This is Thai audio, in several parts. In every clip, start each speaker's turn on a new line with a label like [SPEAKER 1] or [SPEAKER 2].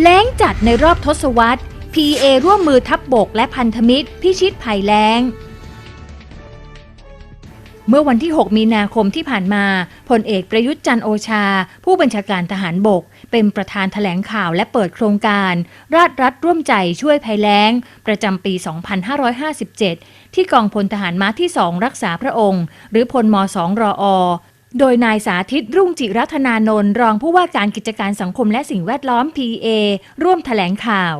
[SPEAKER 1] แล้งจัดในรอบทศวรรษ PA ร่วมมือทัพบบกและพันธมิตร พิชิตภัยแล้ง เมื่อวันที่ 6 มีนาคมที่ผ่านมาพลเอกประยุทธ์จันโอชา ผู้บัญชาการทหารบก เป็นประธานแถลงข่าวและเปิดโครงการ ราชรัฐร่วมใจช่วยภัยแล้ง ประจำปี 2557 ที่กองพลทหารม้าที่ 2 รักษาพระองค์ หรือพลม 2 รออ โดยนายสาธิตรุ่งจิรัตนานนท์รองผู้ว่าการกิจการสังคมและสิ่งแวดล้อม PA ร่วมแถลงข่าว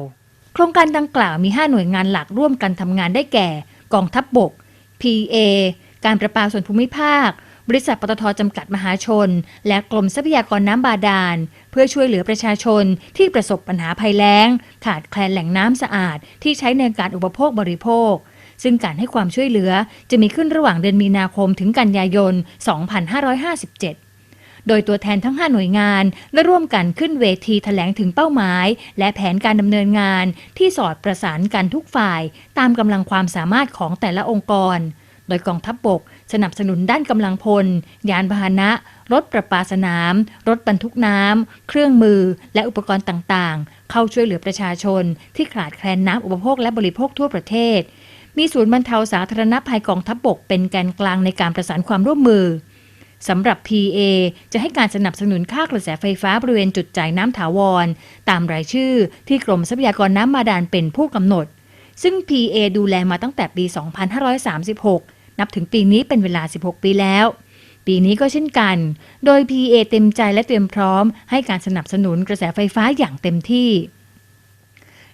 [SPEAKER 1] โครงการดังกล่าวมี 5 หน่วยงานหลักร่วมกันทำงานได้แก่ กองทัพบบก PA การประปาส่วนภูมิภาค บริษัทปตทจำกัดมหาชน และกรมทรัพยากรน้ำบาดาล เพื่อช่วยเหลือประชาชนที่ประสบปัญหาภัยแล้ง ขาดแคลนแหล่งน้ำสะอาดที่ใช้ในการอุปโภคบริโภค ซึ่งการให้ความช่วยเหลือจะมีขึ้นระหว่างเดือนมีนาคมถึงกันยายน 2557โดยตัวแทนทั้ง 5 หน่วยงานได้ร่วมกันขึ้นเวทีแถลงถึงเป้าหมาย และแผนการดำเนินงานที่สอดประสานกันทุกฝ่าย ตามกำลังความสามารถของแต่ละองค์กร โดยกองทัพบบก สนับสนุนด้านกำลังพล ยานพาหนะ รถประปาสนาม รถบรรทุกน้ำ เครื่องมือ และอุปกรณ์ต่างๆ เข้าช่วยเหลือประชาชน ที่ขาดแคลนน้ำอุปโภคและบริโภคทั่วประเทศ มีศูนย์บรรเทาสาธารณภัยกองทัพบบกเป็นแกนกลางในการประสานความร่วมมือสำหรับ PA จะให้การสนับสนุนค่ากระแสไฟฟ้าบริเวณจุดจ่ายน้ำถาวร ตามรายชื่อที่กรมทรัพยากรน้ำบาดาลเป็นผู้กำหนด ซึ่ง PA ดูแลมาตั้งแต่ปี 2536 นับถึงปีนี้เป็นเวลา 16 ปีแล้ว ปีนี้ก็เช่นกัน โดย PA เต็มใจและเตรียมพร้อมให้การสนับสนุนกระแสไฟฟ้าอย่างเต็มที่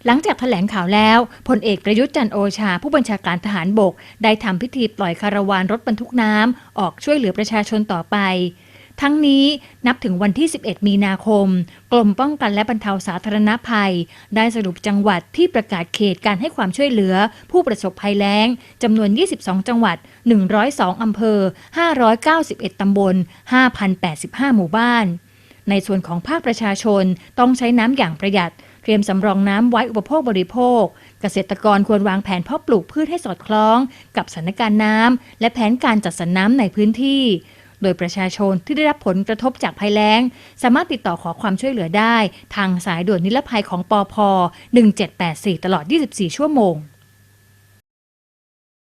[SPEAKER 1] หลังจากแถลงข่าวแล้วพลเอกประยุทธ์จันโอชา ผู้บัญชาการทหารบก ได้ทำพิธีปล่อยคาราวานรถบรรทุกน้ำออกช่วยเหลือประชาชนต่อไป ทั้งนี้นับถึงวันที่ 11 มีนาคม กรมป้องกันและบรรเทาสาธารณภัย ได้สรุปจังหวัดที่ประกาศเขตการให้ความช่วยเหลือ ผู้ประสบภัยแล้งจำนวน 22 จังหวัด 102 อำเภอ 591 ตำบล 5,085 หมู่บ้าน ในส่วนของภาคประชาชนต้องใช้น้ำอย่างประหยัด เตรียมสำรองน้ำไว้อุปโภคบริโภค เกษตรกรควรวางแผนเพาะปลูกพืชให้สอดคล้อง กับสถานการณ์น้ำและแผนการจัดสรรน้ำในพื้นที่ โดยประชาชนที่ได้รับผลกระทบจากภัยแล้ง สามารถติดต่อขอความช่วยเหลือได้ ทางสายด่วนนิรภัยของปอพ1784 ตลอด 24 ชั่วโมง